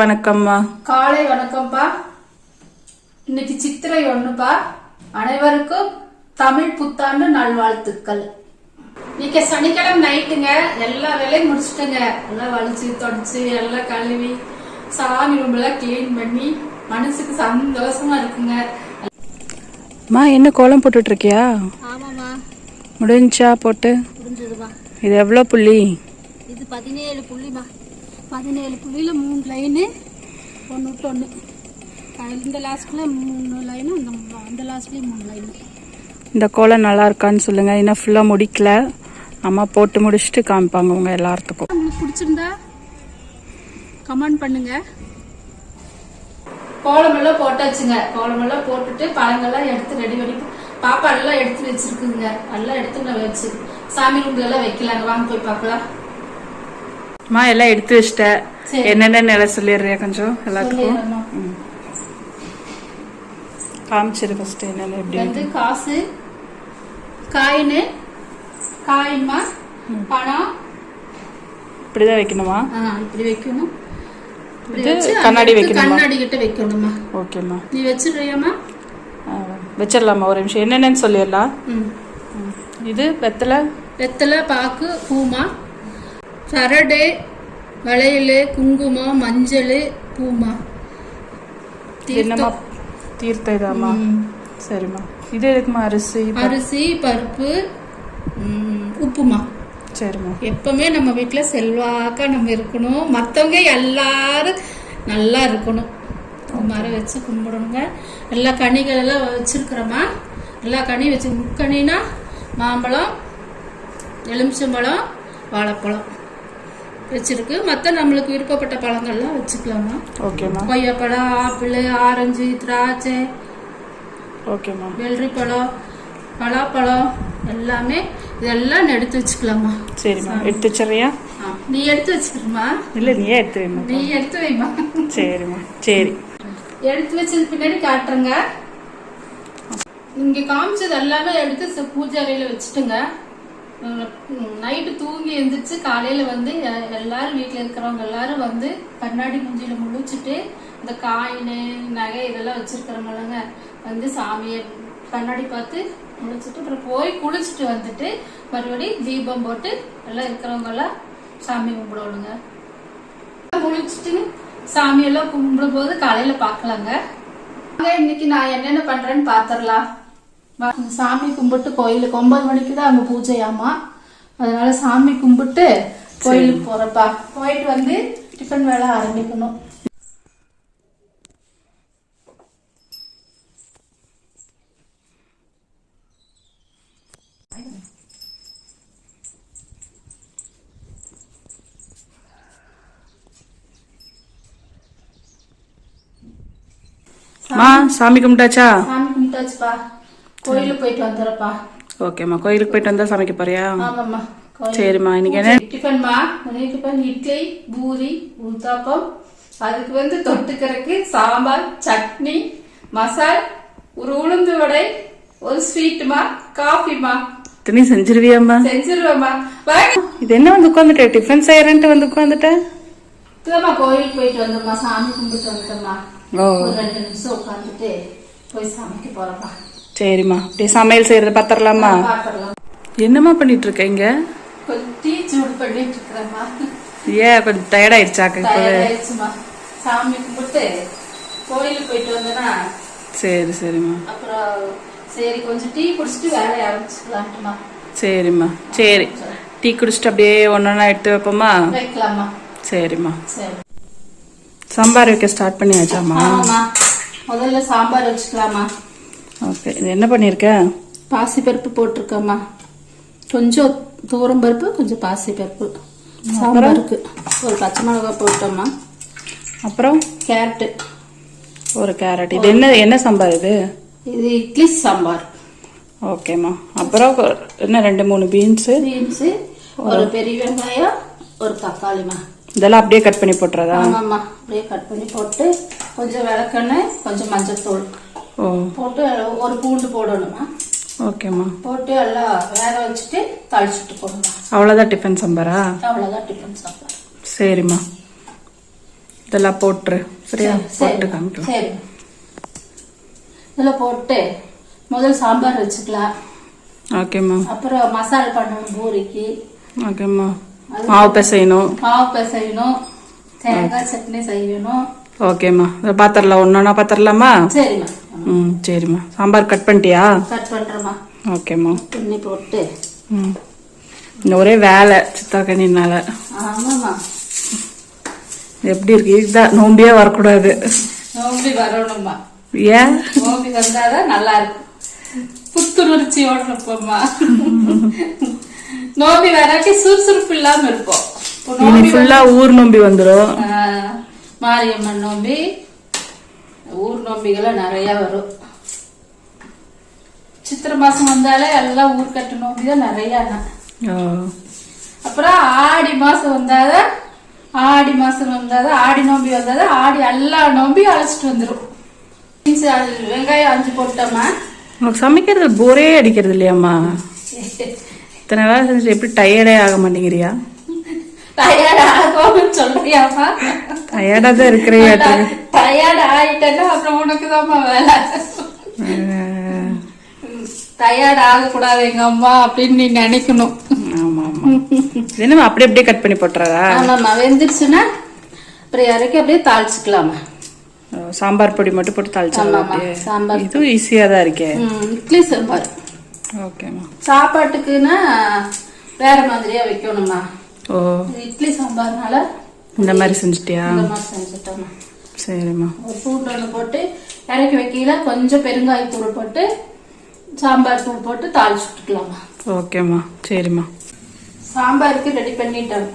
வணக்கம்மா. காலை வணக்கம்ப்பா இன்னைக்கு சித்திரை ஒண்ணுப்பா. அனைவருக்கும் தமிழ் புத்தாண்டு நல்வாழ்த்துக்கள். இன்னைக்கு சனிக்கிழமை நைட்டுங்க. எல்லா வேலையும் முடிச்சுட்டேங்க. எல்லாம் வலிச்சு தொடச்சு எல்லாம் கழுவி சாமி ரூம்லாம் கிளீன் பண்ணி மனசுக்கு சந்தோஷமா இருக்குங்க. அம்மா என்ன கோலம் போட்டுட்டு இருக்கியா முடிஞ்சா போட்டு? இது எவ்வளோ புள்ளி? இது பதினேழு புள்ளிமா பதினேழு புள்ளியில் மூணு லைனு ஒன்று விட்டு ஒன்று இந்த லாஸ்ட்டில் மூணு லைனு அந்த அந்த லாஸ்ட்லேயும் மூணு லைனு இந்த கோலம் நல்லா இருக்கான்னு சொல்லுங்க. இன்னும் ஃபுல்லாக முடிக்கல. அம்மா போட்டு முடிச்சுட்டு காமிப்பாங்க உங்க எல்லாத்துக்கும் உங்களுக்கு பிடிச்சிருந்தா கமெண்ட் பண்ணுங்க. கோலமெல்லாம் போட்டாச்சுங்க. கோலமெல்லாம் போட்டுட்டு பழங்கள்லாம் எடுத்து ரெடி பண்ணி பாப்பா எல்லாம் எடுத்து வச்சிருக்குங்க. எல்லாம் எடுத்து நான் வச்சு சாமி ரூம்ல எல்லாம் வைக்கலாங்க. வாங்க போய் பார்க்கலாம். அம்மா எல்லாம் எடுத்து வச்சிட்டேன். என்னென்ன நிலை சொல்லிடுறியா கொஞ்சம்? எல்லாத்துக்கும். காமிச்சிரு ஃபர்ஸ்ட் என்னென்ன எப்படி வந்து காசு காயின் காயின்மா பணம். இப்படிதான் வைக்கணுமா? இப்படி வைக்கணும். கண்ணாடி வைக்கணுமா? கண்ணாடி கிட்ட வைக்கணுமா? ஓகேம்மா நீ வச்சிடுறியாம்மா? ஆ, வச்சிடலாமா? ஒரு நிமிஷம். என்னென்னு சொல்லிடலாம். ம். ம். இது வெத்தலை? வெத்தலை பாக்கு பூமா. சரடு வளையல் குங்குமம் மஞ்சள் பூமா. என்னம்மா? தீர்த்த இதாம்மா. சரிம்மா. இது எதுக்குமா அரிசி அரிசி பருப்பு உப்புமா. சரிம்மா. எப்பவுமே நம்ம வீட்டுல செல்வாக்கா நம்ம இருக்கணும். மத்தவங்க எல்லாரும் நல்லா இருக்கணும். மரம் வச்சு கும்பிடணுங்க. எல்லா கனிகள் எல்லாம் வச்சிருக்கிறோமா எல்லா கனி வச்சு முக்கனினா மாம்பழம் எலுமிச்சம்பழம் வாழைப்பழம். வச்சிருக்கு. மற்ற நம்மளுக்கு விருப்பப்பட்ட பழங்கள்லாம் வச்சுக்கலாமா? ஓகேம்மா கொய்யாப்பழம் ஆப்பிள் ஆரஞ்சு திராட்சை ஓகேம்மா வெள்ளரி பழம் பலாப்பழம் எல்லாமே இதெல்லாம் எடுத்து வச்சுக்கலாமா? சரிம்மா எடுத்து வச்சிடுறியா? நீ எடுத்து வச்சுக்கிறமா இல்லை நீயே எடுத்து வைம்மா நீ எடுத்து வைமா. சரிம்மா சரி. எடுத்து வச்சது பின்னாடி காட்டுறேங்க. இங்க காமிச்சது எல்லாமே எடுத்து பூஜை அறையில வச்சுட்டுங்க. நைட்டு தூங்கி எழுந்திரிச்சு காலையில வந்து எ- எல்லாரும் வீட்டில் இருக்கிறவங்க எல்லாரும் வந்து கண்ணாடி மூஞ்சில முழிச்சுட்டு இந்த காயின் நகை இதெல்லாம் வச்சிருக்கிறவங்களங்க வந்து சாமியை கண்ணாடி பார்த்து முழிச்சிட்டு அப்புறம் போய் குளிச்சுட்டு வந்துட்டு மறுபடி தீபம் போட்டு எல்லாம் இருக்கிறவங்க எல்லாம் சாமி கும்பிடுவானுங்க முழிச்சிட்டு சாமியெல்லாம் கும்பிடும் போது காலையில பாக்கலாங்க இன்னைக்கு நான் என்னென்ன பண்றேன்னு பாத்திரலாம். சாமி கும்பிட்டு கோயிலுக்கு ஒன்பது மணிக்கு தான் அங்க பூஜையாமா. அதனால சாமி கும்பிட்டு கோயிலுக்கு போறப்பா. போயிட்டு வந்து டிஃபன் வேலை ஆரம்பிக்கணும். சாமி கும்பிட்டாச்சா? சாமி கும்பிட்டாச்சுப்பா. கோயிலுக்கு போயிட்டு வந்துடுறப்பா ஓகேம்மா. கோயிலுக்கு போயிட்டு வந்தா சமைக்க போறியா? ஆமாம்மா. சரிம்மா. இன்னைக்கு என்ன? டிஃபன்மா? இன்னைக்கு பாரு இட்லி பூரி ஊத்தாப்பம் அதுக்கு வந்து தொட்டுக்கறக்கு சாம்பார் சட்னி மசால் ஒரு உளுந்து வடை ஒரு ஸ்வீட்டுமா காஃபிமா. துணி செஞ்சிருவியாம்மா? செஞ்சிருவேம்மா. இது என்ன வந்து உட்காந்துட்ட? டிஃபன் செய்யறேன்ட்டு வந்து உட்காந்துட்ட? இப்பதாம்மா கோயிலுக்கு போயிட்டு வந்தோம்மா. சாமி கும்பிட்டு வந்துட்டோம்மா. ஒரு ரெண்டு நிமிஷம் உட்காந்துட்டு போய் சமைக்க போறோம்மா. சரிம்மா. அப்படியே சமையல் செய்யறத பாத்திரலாமா என்னம்மா பண்ணிட்டு இருக்க இங்க? கொஞ்சம் டீ சூடு பண்ணிட்டு இருக்கிறேம்மா ஏன் கொஞ்சம் டயர்ட் ஆயிடுச்சாக்க சாமி கும்பிட்டு கோயிலுக்கு போயிட்டு வந்தேன்னா சரி சரிம்மா. அப்புறம் சரி கொஞ்சம் டீ குடிச்சிட்டு வேலையை சரிம்மா. சரி. டீ குடிச்சிட்டு அப்படியே ஒன்னொன்னா எடுத்து வைப்போமா? வைக்கலாமா சரிம்மா. சரி. சாம்பார் வைக்க ஸ்டார்ட் பண்ணியாச்சாம்மா? முதல்ல சாம்பார் வச்சுக்கலாமா ஓகே இது என்ன பண்ணியிருக்க பாசி பருப்பு போட்டிருக்கேம்மா. கொஞ்சம் தூரம் பருப்பு கொஞ்சம் பாசி பருப்பு சாம்பாருக்கு ஒரு பச்சை மிளகாய் போட்டோம்மா. அப்புறம்? கேரட்டு. ஒரு கேரட். இது என்ன என்ன சாம்பார் இது? இது இட்லி சாம்பார். ஓகேம்மா. அப்புறம் என்ன ரெண்டு மூணு பீன்ஸு? பீன்ஸு ஒரு பெரிய வெங்காயம் ஒரு தக்காளிமா இதெல்லாம் அப்படியே கட் பண்ணி போட்டுறதா? ஆமாம்மா. அப்படியே கட் பண்ணி போட்டு கொஞ்சம் விளக்கெண்ணெய் கொஞ்சம் மஞ்சத்தூள். ஓ போட்டு ஒரு பூண்டு போடணுமா. ஓகேம்மா போட்டு எல்லாம் வேக வச்சுட்டு தாளிச்சுட்டு போடணும். அவ்வளோதான் டிஃபன் சாம்பாரா? அவ்வளோதான் டிஃபன் சாம்பார். சரிம்மா. இதெல்லாம் போட்டுரு. சரியா? சரி, போட்டு காமிக்கலாம். சரி. இதில் போட்டு முதல் சாம்பார் வச்சுக்கலாம். ஓகேம்மா அப்புறம் மசாலா பண்ணணும் பூரிக்கு. ஓகேம்மா மாவு பிசையணும். மாவு பிசையணும். தேங்காய் சட்னி செய்யணும். ஓகேம்மா. பாத்திரலாம். ஒன்றா பாத்திரலாமா? சரிம்மா. ம் சரிம்மா. சாம்பார் கட் பண்ணிட்டியா? கட் பண்ணுறோம்மா ஓகேம்மா. துணி போட்டு. ம். இந்த ஒரே வேலை சித்தாக்கண்ணினால. ஆமாம்மா. எப்படி இருக்கு? இதுதான் நோம்பியே வரக்கூடாது. நோம்பி வரணும்மா. ஏன்? நோம்பி வந்தாதான் நல்லா இருக்கும் புத்துணர்ச்சியோட இருப்போம்மா நோம்பி வராட்டி சுறுசுறுப்பு இல்லாம இருப்போம். ஃபுல்லா ஊர் நோம்பி வந்துடும் மாரியம்மன் நோம்பி ஊர் நோம்பிகள்லாம் நிறைய வரும். சித்திரை மாசம் வந்தாலே எல்லாம் ஊர்க்கட்டு நோம்பி தான் நிறைய அப்புறம் ஆடி மாசம் வந்தாதான் ஆடி மாசம் வந்தாதான் ஆடி நோம்பி வந்தாதான் ஆடி எல்லா நோம்பியும் அழைச்சிட்டு அது வெங்காயம் அஞ்சு போட்டோமா? உனக்கு சமைக்கிறது போரே அடிக்கிறது இல்லையாம்மா? இத்தனை வேலை செஞ்சு எப்படி டயர்டே ஆக மாட்டேங்கிறியா? டயர்ட் ஆகும்னு சொல்றியாமா டயர்டா தான் இருக்கிறியாட்டு டயர்ட் ஆயிட்டேன்னா அப்புறம் உனக்கு வேலை. டயர்ட் ஆகக்கூடாது எங்க அம்மா அப்படின்னு நீ நினைக்கணும். என்னம்மா அப்படியே அப்படியே கட் பண்ணி போட்டுறதா ஆமாம்மா வெந்துருச்சுன்னா அப்புறம் இறக்கி அப்படியே தாளிச்சுக்கலாமா சாம்பார் பொடி மட்டும் போட்டு அப்படியே. சாம்பார் இதுவும் ஈஸியா தான் இருக்கே. இட்லி சாம்பார். ஓகேம்மா. சாப்பாட்டுக்குன்னா வேற மாதிரியா வைக்கணுமா ஓ. இட்லி சாம்பார்னால இந்த மாதிரி செஞ்சுட்டியா? இந்த மாதிரி செஞ்சுட்டோமா சரிம்மா. ஒரு பூண்டு ஒன்று போட்டு இறக்கி வைக்கல கொஞ்சம் பெருங்காயத்தூள் போட்டு சாம்பார் தூள் போட்டு தாளிச்சு விட்டுக்கலாமா ஓகேம்மா. சரிம்மா. சாம்பாருக்கு ரெடி பண்ணிட்டோம்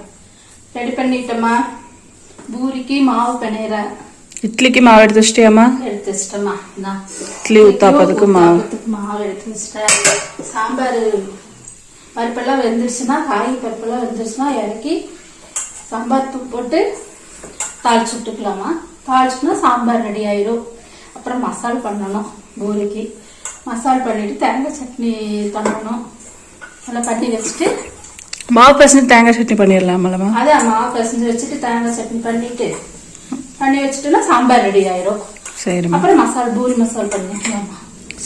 ரெடி பண்ணிட்டோமா பூரிக்கு மாவு பிணையிறேன் இட்லிக்கு மாவு எடுத்து வச்சிட்டியாம்மா? எடுத்து வச்சிட்டோமா இந்தா. இட்லி ஊத்தாப்பதுக்கு மாவு. மாவு எடுத்து வச்சிட்டேன். சாம்பார் பருப்பெல்லாம் வெந்துருச்சுன்னா காய் பருப்பெல்லாம் வெந்துருச்சுன்னா இறக்கி சாம்பார் தூள் போட்டு தாளிச்சு விட்டுக்கலாமா? தாளிச்சுனா சாம்பார் ரெடி ஆயிரும். அப்புறம் மசால் பண்ணணும் பூரிக்கு. மசால் பண்ணிட்டு தேங்காய் சட்னி பண்ணணும். அதெல்லாம் பண்ணி வச்சுட்டு மாவு பசங்க தேங்காய் சட்னி பண்ணிடலாமல்லம்மா அதான் மாவு பிசைஞ்சு வச்சுட்டு தேங்காய் சட்னி பண்ணிட்டு பண்ணி வச்சுட்டுனா சாம்பார் ரெடி ஆயிரும். சரிம்மா அப்புறம் மசால் பூரி மசால் பண்ணிக்கலாமா?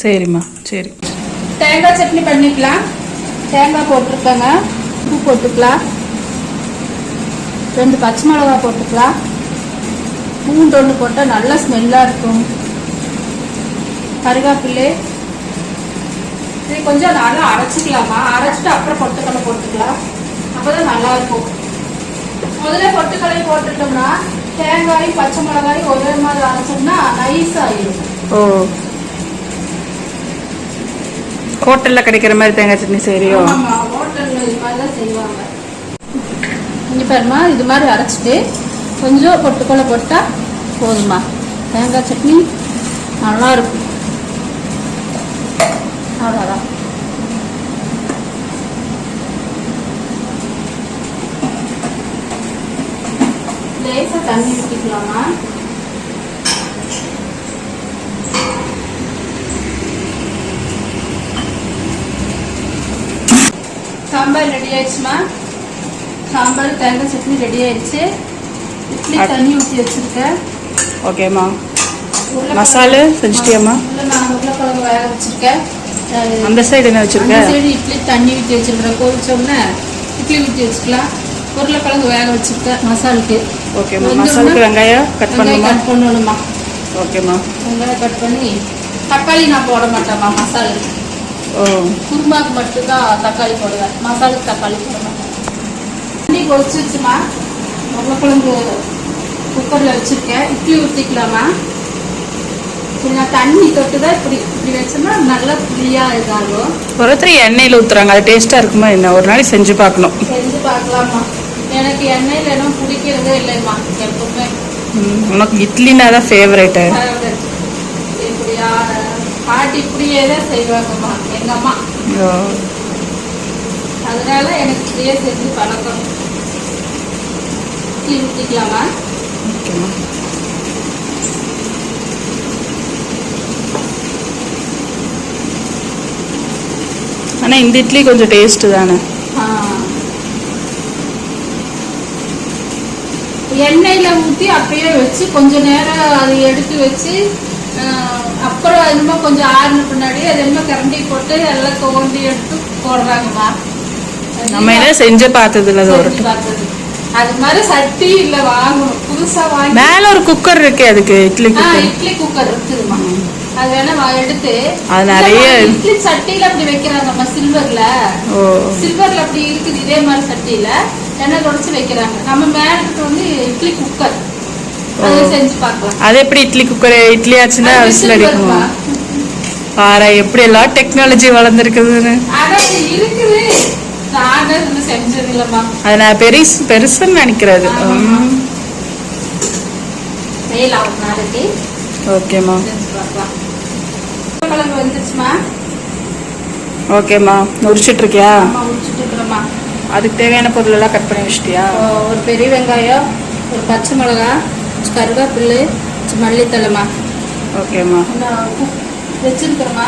சரிம்மா சரி. தேங்காய் சட்னி பண்ணிக்கலாம். தேங்காய் போட்டிருக்கேங்க. உப்பு போட்டுக்கலாம். ரெண்டு பச்சை மிளகா போட்டுக்கலாம். பூண்டு ஒன்று போட்டால் நல்லா ஸ்மெல்லாக இருக்கும். கருவேப்பிலை இது கொஞ்சம் நல்லா அரைச்சிக்கலாமா? அரைச்சிட்டு அப்புறம் பொட்டுக்கடலை போட்டுக்கலாம். அப்போதான் நல்லா இருக்கும். முதல்ல பொட்டுக்கடலை போட்டுட்டோம்னா தேங்காயும் பச்சை மிளகாயும் ஒரே மாதிரி அரைச்சோம்னா நைஸ் ஆயிடும் ஓ. ஹோட்டல்ல கிடைக்கிற மாதிரி தேங்காய் சட்னி செய்யறியோ? ஹோட்டல்ல இது மாதிரி தான் செய்வாங்க. இங்கே பாருமா இது மாதிரி அரைச்சிட்டு கொஞ்சம் பொட்டுக்கொள்ள போட்டால் போதுமா தேங்காய் சட்னி நல்லாயிருக்கும். அவ்வளோதான். லேசாக தண்ணி ஊற்றிக்கலாமா? சாம்பார் ரெடி ஆயிடுச்சுமா? சாம்பார் தேங்காய் சட்னி ரெடி ஆயிடுச்சு. இட்லி தண்ணி ஊற்றி வச்சிருக்கேன். ஓகேம்மா மசாலு செஞ்சுட்டியாம்மா? நான் உருளைக்கிழங்கு வேக வச்சிருக்கேன். அந்த சைடு என்ன வச்சிருக்க? அந்த சைடு இட்லி தண்ணி ஊற்றி வச்சிருக்கிறேன். கொதிச்சோம்னா இட்லி ஊற்றி வச்சுக்கலாம். உருளைக்கிழங்கு வேக வச்சிருக்கேன் மசாலுக்கு. ஓகேம்மா மசாலுக்கு வெங்காயம் கட் பண்ணுமா? கட் பண்ணணுமா ஓகேம்மா வெங்காயம் கட் பண்ணி தக்காளி நான் போட மாட்டேம்மா மசாலுக்கு ஓ. குருமாக்கு மட்டும்தான் தக்காளி போடுவேன். மசாலுக்கு தக்காளி போட மாட்டேன். தண்ணி கொதிச்சிருச்சுமா? உருளைக்கிழங்கு குக்கரில் வச்சுருக்கேன். இட்லி ஊற்றிக்கலாமா கொஞ்சம் தண்ணி தொட்டு தான் இப்படி இப்படி வச்சோம்னா நல்லா புளியாக இதாகும். ஒருத்தர் எண்ணெயில் ஊத்துறாங்க. அது டேஸ்டா இருக்குமா என்ன? ஒரு நாளைக்கு செஞ்சு பார்க்கணும். செஞ்சு பார்க்கலாமா? எனக்கு எண்ணெயில் எதுவும் பிடிக்கிறதே இல்லைம்மா எப்பவுமே. உனக்கு இட்லினா தான் ஃபேவரேட்டு அதாவது இப்படி ஆ- பாட்டி இப்படியே தான் செய்வாங்கம்மா எங்கள் அம்மா. அதனால எனக்கு இப்படியே செஞ்சு பழக்கம் இட்லி ஊற்றிக்கலாமா ஓகேம்மா ஆனா இந்த இட்லி கொஞ்சம் டேஸ்ட் தானே. எண்ணெயில ஊத்தி அப்படியே வச்சு கொஞ்ச நேரம் அதை எடுத்து வச்சு அப்புறம் இன்னும் கொஞ்சம் ஆறுன பின்னாடி அது இன்னும் கரண்டி போட்டு எல்லாம் தோண்டி எடுத்து போடுறாங்கம்மா நம்ம என்ன செஞ்சு பார்த்ததுல ஒரு பார்த்தது. அது மாதிரி சட்டி இல்ல வாங்கணும். புதுசா வாங்கி மேல ஒரு குக்கர் இருக்கு அதுக்கு இட்லி குக்கர் இட்லி குக்கர் இருக்குதுமா அது வேணா எடுத்து. அது நிறைய- இட்லி சட்டியில அப்படி வைக்கிறாங்கம்மா சில்வர்ல ஓ. சில்வர்ல அப்படி இருக்குது இதே மாதிரி சட்டியில. எண்ணெய் தொடச்சு வைக்கிறாங்க. நம்ம மேல வந்து இட்லி குக்கர் அதை செஞ்சு பார்க்கலாம். அது எப்படி இட்லி குக்கர் இட்லி ஆச்சுன்னா விசில் அடிக்குமா. பாரு எப்படி எல்லாம் டெக்னாலஜி வளர்ந்துருக்குதுன்னு. இருக்குது. அது நான் பெருசு பெருசுன்னு நினைக்கிறது. ஓகேம்மா ஓகேம்மா உரிச்சிட்டு இருக்கியா அதுக்கு தேவையான பொருள் எல்லாம் கட் பண்ணி வச்சிட்டியா? ஒரு பெரிய வெங்காயம் ஒரு பச்சை மிளகா கருவேப்பில்லு மல்லித்தலைமா ஓகேம்மா வச்சிருக்கிறேம்மா.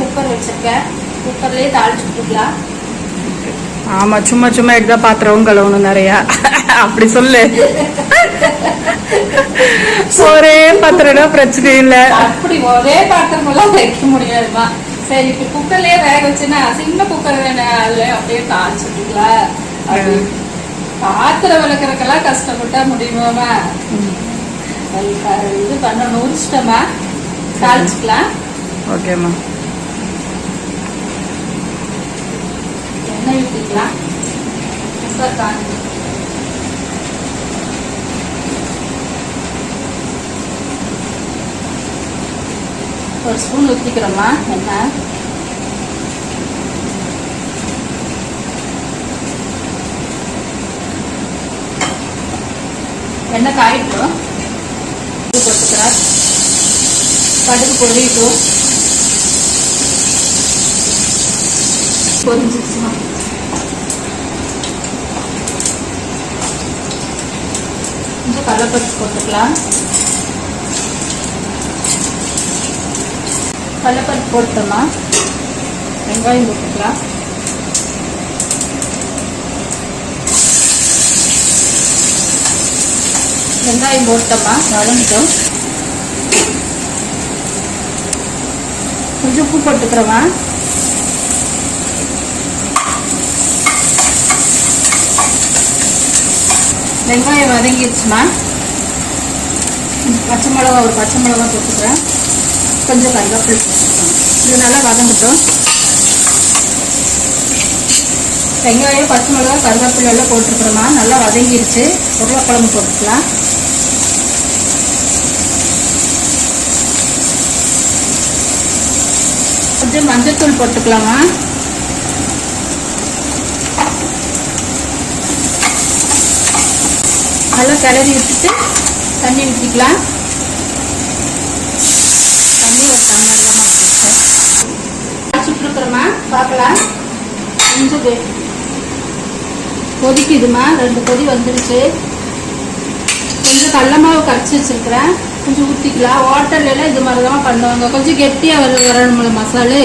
குக்கர் வச்சிருக்கேன். குக்கர்லயே தாளிச்சு விட்டுக்கலாம் ஆமா சும்மா சும்மா எடுத்தா பாத்திரமும் கழுவணும் நிறையா. அப்படி சொல்லு. ஒரே பாத்திரம்னா பிரச்சனை இல்ல. அப்படி ஒரே பாத்திரம் எல்லாம் வைக்க முடியாதுமா. சரி இப்ப குக்கர்லயே வேக வச்சுன்னா சின்ன குக்கர் அதுல அப்படியே அப்படி பாத்திரம் விளக்குறதுக்கெல்லாம் கஷ்டப்பட்டா முடியுமாமா? இது பண்ணணும் உரிச்சிட்டோமா? தாளிச்சுக்கலாம் ஓகேம்மா. எண்ணெய் ஊற்றிக்கலாம் குக்கர் காஞ்சி ஒரு ஸ்பூன் ஊற்றிக்கிறோமா எண்ணெய் எண்ணெய் காயிட்டோம் போட்டுக்கிறேன் கடுகு பொடிட்டும் பொரிஞ்சிச்சுமா கடலைப்பருப்பு போட்டுக்கலாம். கடலைப்பருப்பு போட்டோமா? வெங்காயம் போட்டுக்கலாம். வெங்காயம் போட்டோமா? வதங்கிட்டோம். கொஞ்சம் உப்பு போட்டுக்கிறோமா? வெங்காயம் வதங்கிடுச்சுமா. பச்சை மிளகா ஒரு பச்சை மிளகா போட்டுக்கிறேன் கொஞ்சம் கருவேப்பிலை போட்டுக்கிறேன் இது நல்லா வதங்கட்டும். வெங்காயம் பச்சை மிளகா கருவேப்பிலை எல்லாம் போட்டுருக்குறோமா நல்லா வதங்கிடுச்சு உருளைக்கிழங்கு போட்டுக்கலாம். கொஞ்சம் மஞ்சத்தூள் போட்டுக்கலாமா? நல்லா கிளறி விட்டுட்டு தண்ணி ஊற்றிக்கலாம் தண்ணி ஒரு டம்ளர்லமா சுட்டுருக்குறோமா பார்க்கலாம். கொஞ்சம் கொதிக்குதுமா? ரெண்டு கொதி வந்துருச்சு. கொஞ்சம் கடல மாவு கரைச்சி வச்சிருக்கிறேன். கொஞ்சம் ஊற்றிக்கலாம் ஹோட்டல்லாம் இது மாதிரி தான் பண்ணுவாங்க. கொஞ்சம் கெட்டியாக வர வரணும்ல மசாலு.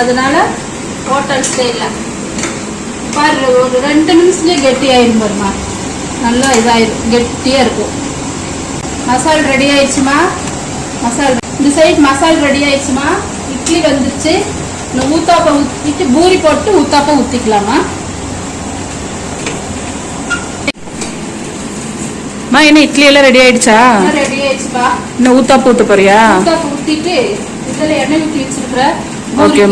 அதனால ஹோட்டல் ஸ்டைலில் பாரு ஒரு ரெண்டு நிமிஷத்துலேயே கெட்டியாயிரும் பாருமா நல்லா இதாயிரும் கெட்டியாக இருக்கும். மசால் ரெடி ஆயிடுச்சுமா? மசால் இந்த சைடு மசால் ரெடி ஆயிடுச்சுமா? இட்லி வந்துருச்சு. இந்த ஊத்தாப்பம் ஊற்றிட்டு பூரி போட்டு ஊத்தாப்பம் ஊற்றிக்கலாமா அம்மா என்ன இட்லி எல்லாம் ரெடி ஆயிடுச்சா? ரெடி ஆயிடுச்சுப்பா. இன்னும் ஊத்தாப்பு ஊத்த போறியா? ஊத்தாப்பம் ஊற்றிட்டு இதில் எண்ணெய் ஊற்றி வச்சிருக்கிற. பூரிக்கு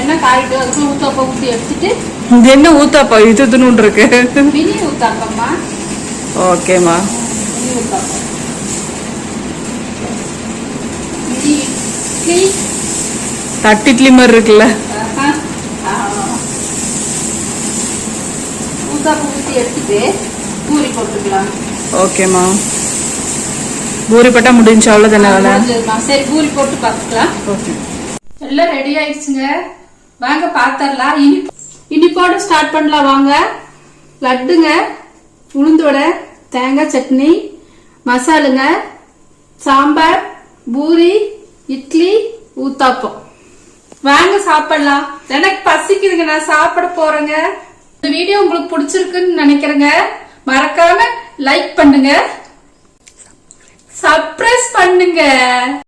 எண்ணெய் காயிட்டு அதுக்கு ஊத்தாப்பம் ஊற்றி எடுத்துட்டு இது என்ன ஊத்தாப்பா? இது இருக்கு. மினி ஊத்தாப்பம்மா. ஓகேம்மா. தட்டு இட்லி மாதிரி இருக்குல்ல? போட்டுக்கலாம் ஓகேம்மா. பூரி போட்டா முடிஞ்சு அவ்வளோதானே வேலை? சரி பூரி போட்டு பார்த்துக்கலாம் ஓகே. எல்லாம் ரெடி ஆயிடுச்சுங்க. வாங்க பாத்திரலாம். இனி இனிப்போட ஸ்டார்ட் பண்ணலாம் வாங்க. லட்டுங்க. உளுந்தோட தேங்காய் சட்னி மசாலுங்க சாம்பார் பூரி இட்லி ஊத்தாப்பம். வாங்க சாப்பிடலாம். எனக்கு பசிக்குதுங்க நான் சாப்பிட போறேங்க. இந்த வீடியோ உங்களுக்கு பிடிச்சிருக்குன்னு நினைக்கிறேங்க. மறக்காம லைக் பண்ணுங்க. சப்ரைஸ் பண்ணுங்க.